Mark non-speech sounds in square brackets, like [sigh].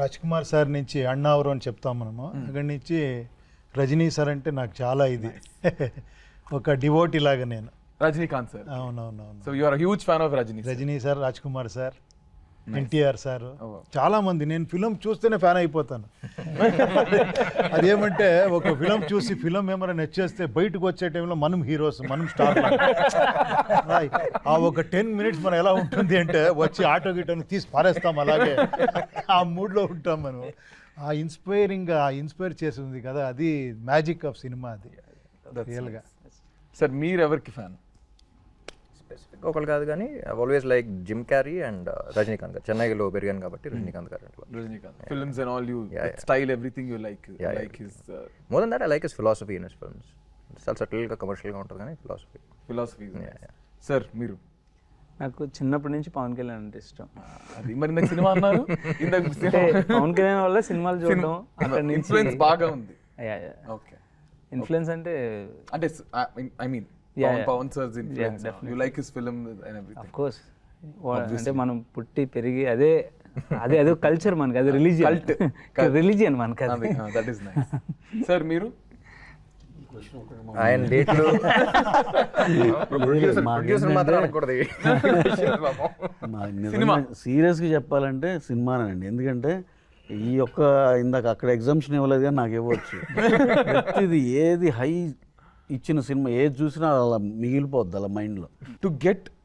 Raj Kumar sir నుంచి అన్నావరం అని చెప్తాం మనము. అక్కడి నుంచి రజనీ సార్ అంటే నాకు చాలా ఇది. ఒక డివోటీ లాగా నేను. రజనీకాంత్ సార్. అవునవునవును. So you are huge fan of Rajini Rajini sir Raj Kumar sir. NTR sir. చాలా మంది నేను ఫిలం చూస్తేనే ఫ్యాన్ అయిపోతాను. అదేమంటే ఒక ఫిలం చూసి ఫిలం ఏమైనా నచ్చేస్తే బయటకు వచ్చే టైంలో మనం హీరోస్ మనం స్టార్. ఆ ఒక టెన్ మినిట్స్ మనం ఎలా ఉంటుంది అంటే వచ్చి ఆటో గిటోని తీసి పారేస్తాం అలాగే. ఆ మూడ్లో ఉంటాం మనం. ఆ ఇన్స్పైరింగ్ ఆ ఇన్స్పైర్ చేసింది కదా అది మ్యాజిక్ ఆఫ్ సినిమా అది. రియల్గా సార్ మీరు ఎవరికి ఫ్యాన్? స్పెసిఫిక్ ఒకళ్ళు కాదు కానీ always like Jim Carrey and Rajinikanth గారు. చెన్నైలో పెరిగాను కాబట్టి రజనీకాంత్ గారు Rajinikanth films and all you. Style everything you like like his more than that I like his philosophy in his films చాలా సటిల్గా కమర్షియల్గా ఉంటుంది కానీ ఫిలాసఫీ ఫిలాసఫీ. సార్ మీరు? నాకు చిన్నప్పటి నుంచి పవన్ కళ్యాణ్ అంటే ఇష్టం. అది మరి ఇందాక సినిమా అన్నారు. [laughs] పవన్ కళ్యాణ్ వల్ల సినిమాలు చూడడం అక్కడ ఇన్ఫ్లుయెన్స్ బాగా ఉంది. ఓకే ఇన్ఫ్లుయెన్స్ అంటే అంటే I mean Yeah, Pavan yeah. And of everything course అంటే మనం పుట్టి పెరిగి అదే అదే అదే కల్చర్ [laughs] [laughs] మనకి అది రిలీజియన్. రిలీజియన్ మనకి అది. దట్ ఈస్ నైస్ సార్ మీరు? ఆయన డేట్లు. [laughs] సీరియస్గా చెప్పాలంటే సినిమానండి. ఎందుకంటే ఈ యొక్క ఇందాక అక్కడ ఎగ్జామ్షన్ ఇవ్వలేదు కానీ నాకు ఇవ్వచ్చు. ప్రతిది ఏది హై ఇచ్చిన సినిమా ఏది చూసినా అలా మిగిలిపోద్ది అలా మైండ్లో. To get